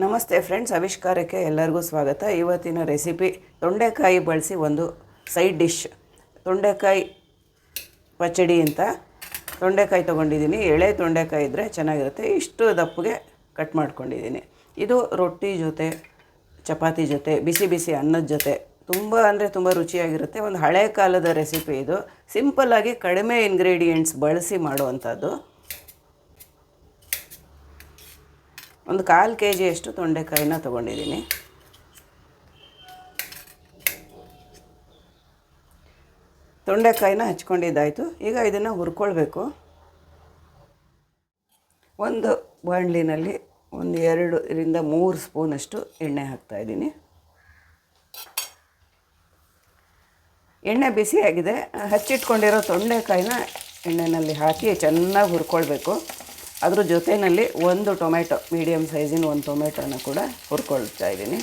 ನಮಸ್ತೆ ಫ್ರೆಂಡ್ಸ್ ಆವಿಷ್ಕಾರಕ್ಕೆ ಎಲ್ಲರಿಗೂ ಸ್ವಾಗತ. ಇವತ್ತಿನ ರೆಸಿಪಿ ತೊಂಡೆಕಾಯಿ ಬಳಸಿ ಒಂದು ಸೈಡ್ ಡಿಶ್ ತೊಂಡೆಕಾಯಿ ಪಚಡಿ ಅಂತ ತೊಂಡೆಕಾಯಿ ತೊಗೊಂಡಿದ್ದೀನಿ. ಎಳೆ ತೊಂಡೆಕಾಯಿ ಇದ್ದರೆ ಚೆನ್ನಾಗಿರುತ್ತೆ. ಇಷ್ಟು ದಪ್ಪಗೆ ಕಟ್ ಮಾಡ್ಕೊಂಡಿದ್ದೀನಿ. ಇದು ರೊಟ್ಟಿ ಜೊತೆ, ಚಪಾತಿ ಜೊತೆ, ಬಿಸಿ ಬಿಸಿ ಅನ್ನದ ಜೊತೆ. ತುಂಬ ಅಂದರೆ ತುಂಬ ರುಚಿಯಾಗಿರುತ್ತೆ. ಒಂದು ಹಳೆ ಕಾಲದ ರೆಸಿಪಿ ಇದು. ಸಿಂಪಲ್ಲಾಗಿ ಕಡಿಮೆ ಇಂಗ್ರೀಡಿಯೆಂಟ್ಸ್ ಬಳಸಿ ಮಾಡುವಂಥದ್ದು. ಒಂದು ಕಾಲು ಕೆ ಜಿಯಷ್ಟು ತೊಂಡೆಕಾಯಿನ ತೊಗೊಂಡಿದ್ದೀನಿ. ತೊಂಡೆಕಾಯಿನ ಹಚ್ಕೊಂಡಿದ್ದಾಯಿತು. ಈಗ ಇದನ್ನು ಹುರ್ಕೊಳ್ಬೇಕು. ಒಂದು ಬಾಣಲಿನಲ್ಲಿ ಒಂದು ಎರಡರಿಂದ ಮೂರು ಸ್ಪೂನಷ್ಟು ಎಣ್ಣೆ ಹಾಕ್ತಾಯಿದ್ದೀನಿ ಎಣ್ಣೆ ಬಿಸಿಯಾಗಿದೆ. ಹಚ್ಚಿಟ್ಕೊಂಡಿರೋ ತೊಂಡೆಕಾಯಿನ ಎಣ್ಣೆಯಲ್ಲಿ ಹಾಕಿ ಚೆನ್ನಾಗಿ ಹುರ್ಕೊಳ್ಬೇಕು. ಅದ್ರ ಜೊತೆಯಲ್ಲಿ ಒಂದು ಟೊಮೆಟೊ ಮೀಡಿಯಮ್ ಸೈಜಿನ ಒಂದು ಟೊಮೆಟೊನ ಕೂಡ ಹುರ್ಕೊಳ್ತಾ ಇದ್ದೀನಿ.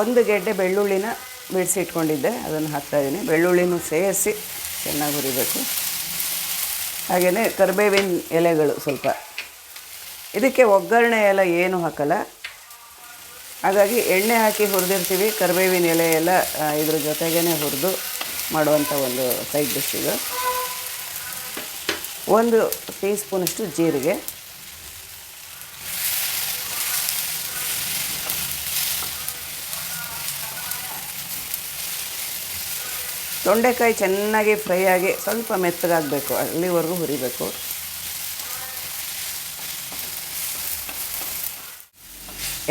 ಒಂದು ಗೆಡ್ಡೆ ಬೆಳ್ಳುಳ್ಳಿನ ಬಿಡಿಸಿ ಇಟ್ಕೊಂಡಿದ್ದೆ ಅದನ್ನು ಹಾಕ್ತಾಯಿದ್ದೀನಿ ಬೆಳ್ಳುಳ್ಳಿನೂ ಸೇರಿಸಿ ಚೆನ್ನಾಗಿ ಹುರಿಬೇಕು. ಹಾಗೆಯೇ ಕರಿಬೇವಿನ ಎಲೆಗಳು ಸ್ವಲ್ಪ. ಇದಕ್ಕೆ ಒಗ್ಗರಣೆ ಎಲ್ಲ ಏನು ಹಾಕಲ್ಲ. ಹಾಗಾಗಿ ಎಣ್ಣೆ ಹಾಕಿ ಹುರಿದಿರ್ತೀವಿ, ಕರಿಬೇವಿನ ಎಲೆ ಎಲ್ಲ ಇದ್ರ ಜೊತೆಗೇ ಹುರಿದು ಮಾಡುವಂಥ ಒಂದು ಸೈಡ್ ಡಿಶ್ ಇದು. ಒಂದು ಟೀ ಸ್ಪೂನಷ್ಟು ಜೀರಿಗೆ. ತೊಂಡೆಕಾಯಿ ಚೆನ್ನಾಗಿ ಫ್ರೈ ಆಗಿ ಸ್ವಲ್ಪ ಮೆತ್ತಗಾಗಬೇಕು ಅಲ್ಲಿವರೆಗೂ ಹುರಿಬೇಕು.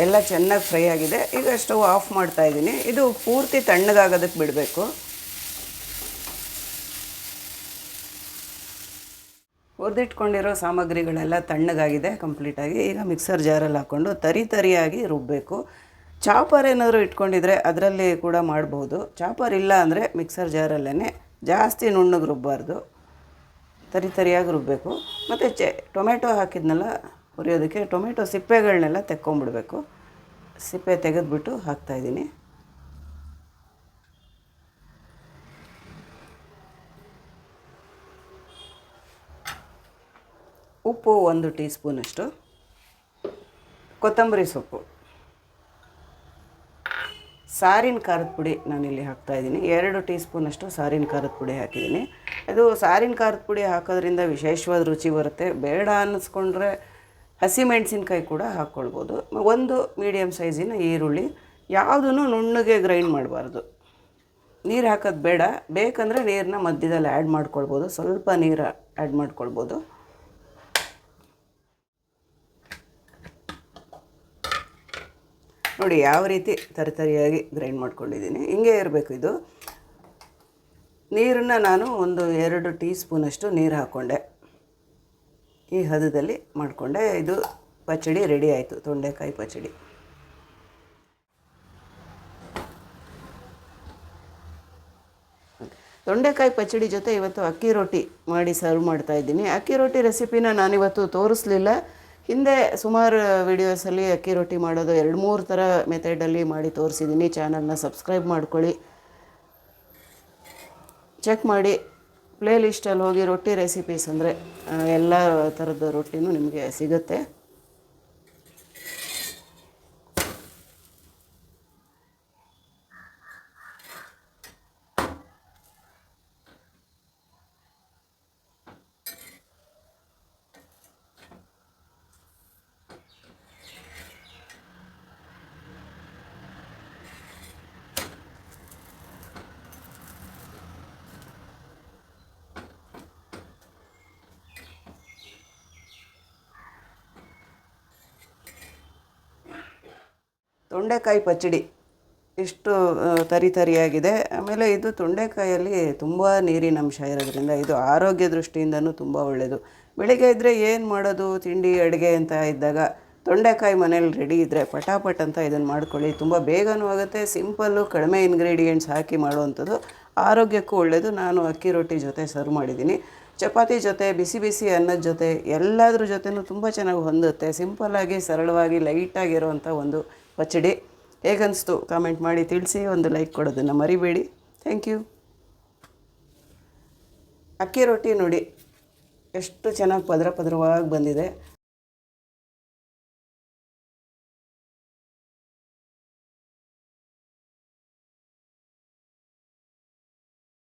ಎಲ್ಲ ಚೆನ್ನಾಗಿ ಫ್ರೈ ಆಗಿದೆ. ಈಗ ಸ್ಟವ್ ಆಫ್ ಮಾಡ್ತಾ ಇದ್ದೀನಿ. ಇದು ಪೂರ್ತಿ ತಣ್ಣಗಾಗೋದಕ್ಕೆ ಬಿಡಬೇಕು. ಹುರಿದಿಟ್ಕೊಂಡಿರೋ ಸಾಮಗ್ರಿಗಳೆಲ್ಲ ತಣ್ಣಗಾಗಿದೆ ಕಂಪ್ಲೀಟಾಗಿ ಈಗ ಮಿಕ್ಸರ್ ಜಾರಲ್ಲಿ ಹಾಕ್ಕೊಂಡು ತರಿ ತರಿಯಾಗಿ ರುಬ್ಬಬೇಕು ಚಾಪರ್ ಏನಾದರೂ ಇಟ್ಕೊಂಡಿದ್ರೆ ಅದರಲ್ಲಿ ಕೂಡ ಮಾಡ್ಬೋದು. ಚಾಪರ್ ಇಲ್ಲ ಅಂದರೆ ಮಿಕ್ಸರ್ ಜಾರಲ್ಲೇ ಜಾಸ್ತಿ ನುಣ್ಣಗೆ ರುಬ್ಬಾರ್ದು. ತರಿ ತರಿಯಾಗಿ ರುಬ್ಬಬೇಕು ಮತ್ತು ಚೆ, ಟೊಮೆಟೊ ಹಾಕಿದ್ನೆಲ್ಲ ಹುರಿಯೋದಕ್ಕೆ ಟೊಮೆಟೊ ಸಿಪ್ಪೆಗಳನ್ನೆಲ್ಲ ತೆಕ್ಕೊಂಬಿಡ್ಬೇಕು. ಸಿಪ್ಪೆ ತೆಗೆದುಬಿಟ್ಟು ಹಾಕ್ತಾಯಿದ್ದೀನಿ ಉಪ್ಪು ಒಂದು ಟೀ ಸ್ಪೂನಷ್ಟು ಕೊತ್ತಂಬರಿ ಸೊಪ್ಪು. ಸಾರಿನ ಖಾರದ ಪುಡಿ ನಾನಿಲ್ಲಿ ಹಾಕ್ತಾಯಿದ್ದೀನಿ ಎರಡು ಟೀ ಸ್ಪೂನಷ್ಟು ಸಾರಿನ ಖಾರದ ಪುಡಿ ಹಾಕಿದ್ದೀನಿ. ಅದು ಸಾರಿನ ಖಾರದ ಪುಡಿ ಹಾಕೋದ್ರಿಂದ ವಿಶೇಷವಾದ ರುಚಿ ಬರುತ್ತೆ. ಬೇಡ ಅನ್ನಿಸ್ಕೊಂಡ್ರೆ ಹಸಿಮೆಣಸಿನ್ಕಾಯಿ ಕೂಡ ಹಾಕ್ಕೊಳ್ಬೋದು. ಒಂದು ಮೀಡಿಯಮ್ ಸೈಜಿನ ಈರುಳ್ಳಿ ಯಾವುದೂ ನುಣ್ಣಗೆ ಗ್ರೈಂಡ್ ಮಾಡಬಾರ್ದು. ನೀರು ಹಾಕೋದು ಬೇಡ. ಬೇಕಂದರೆ ನೀರನ್ನ ಮಧ್ಯದಲ್ಲಿ ಆ್ಯಡ್ ಮಾಡ್ಕೊಳ್ಬೋದು. ಸ್ವಲ್ಪ ನೀರು ಆ್ಯಡ್ ಮಾಡ್ಕೊಳ್ಬೋದು. ನೋಡಿ, ಯಾವ ರೀತಿ ತರಿತರಿಯಾಗಿ ಗ್ರೈಂಡ್ ಮಾಡ್ಕೊಂಡಿದ್ದೀನಿ. ಹಿಂಗೆ ಇರಬೇಕು ಇದು. ನೀರನ್ನು ನಾನು ಒಂದು ಎರಡು ಟೀ ಸ್ಪೂನಷ್ಟು ನೀರು ಹಾಕ್ಕೊಂಡೆ ಈ ಹದದಲ್ಲಿ ಮಾಡಿಕೊಂಡೆ. ಇದು ಪಚಡಿ ರೆಡಿ ಆಯಿತು, ತೊಂಡೆಕಾಯಿ ಪಚಡಿ. ತೊಂಡೆಕಾಯಿ ಪಚಡಿ ಜೊತೆ ಇವತ್ತು ಅಕ್ಕಿ ರೊಟ್ಟಿ ಮಾಡಿ ಸರ್ವ್ ಮಾಡ್ತಾ ಇದ್ದೀನಿ. ಅಕ್ಕಿ ರೊಟ್ಟಿ ರೆಸಿಪಿನ ನಾನಿವತ್ತು ತೋರಿಸ್ಲಿಲ್ಲ. ಹಿಂದೆ ಸುಮಾರು ವಿಡಿಯೋಸಲ್ಲಿ ಅಕ್ಕಿ ರೊಟ್ಟಿ ಮಾಡೋದು ಎರಡು ಮೂರು ಥರ ಮೆಥಡಲ್ಲಿ ಮಾಡಿ ತೋರಿಸಿದ್ದೀನಿ. ಚಾನಲ್ನ ಸಬ್ಸ್ಕ್ರೈಬ್ ಮಾಡ್ಕೊಳ್ಳಿ. ಚೆಕ್ ಮಾಡಿ. ಪ್ಲೇ ಲಿಸ್ಟಲ್ಲಿ ಹೋಗಿ ರೊಟ್ಟಿ ರೆಸಿಪೀಸ್ ಅಂದರೆ ಎಲ್ಲ ಥರದ ರೊಟ್ಟಿನೂ ನಿಮಗೆ ಸಿಗುತ್ತೆ. ತೊಂಡೆಕಾಯಿ ಪಚ್ಚಡಿ. ಇಷ್ಟು ತರಿ ತರಿಯಾಗಿದೆ. ಆಮೇಲೆ ಇದು ತೊಂಡೆಕಾಯಲ್ಲಿ ತುಂಬ ನೀರಿನ ಅಂಶ ಇರೋದ್ರಿಂದ ಇದು ಆರೋಗ್ಯ ದೃಷ್ಟಿಯಿಂದನೂ ತುಂಬ ಒಳ್ಳೆಯದು ಬೆಳಿಗ್ಗೆ ಇದ್ದರೆ ಏನು ಮಾಡೋದು? ತಿಂಡಿ, ಅಡುಗೆ ಅಂತ ಇದ್ದಾಗ ತೊಂಡೆಕಾಯಿ ಮನೇಲಿ ರೆಡಿ ಇದ್ದರೆ ಪಟಾಪಟ್ ಅಂತ ಇದನ್ನು ಮಾಡ್ಕೊಳ್ಳಿ. ತುಂಬ ಬೇಗನೂ ಆಗುತ್ತೆ ಸಿಂಪಲ್ಲು ಕಡಿಮೆ ಇಂಗ್ರೀಡಿಯೆಂಟ್ಸ್ ಹಾಕಿ ಮಾಡುವಂಥದ್ದು ಆರೋಗ್ಯಕ್ಕೂ ಒಳ್ಳೆಯದು ನಾನು ಅಕ್ಕಿ ರೊಟ್ಟಿ ಜೊತೆ ಸರ್ವ್ ಮಾಡಿದ್ದೀನಿ. ಚಪಾತಿ ಜೊತೆ, ಬಿಸಿ ಬಿಸಿ ಅನ್ನದ ಜೊತೆ, ಎಲ್ಲದ್ರ ಜೊತೆನೂ ತುಂಬ ಚೆನ್ನಾಗಿ ಹೊಂದುತ್ತೆ. ಸಿಂಪಲ್ಲಾಗಿ ಸರಳವಾಗಿ ಲೈಟಾಗಿರುವಂಥ ಒಂದು ಪಚಡಿ ಹೇಗನ್ನಿಸ್ತು ಕಾಮೆಂಟ್ ಮಾಡಿ, ತಿಳಿಸಿ, ಒಂದು ಲೈಕ್ ಕೊಡೋದನ್ನು ಮರಿಬೇಡಿ. ಥ್ಯಾಂಕ್ ಯು ಅಕ್ಕಿ ರೊಟ್ಟಿ ನೋಡಿ, ಎಷ್ಟು ಚೆನ್ನಾಗಿ ಪದರ ಪದರವಾಗಿ ಬಂದಿದೆ.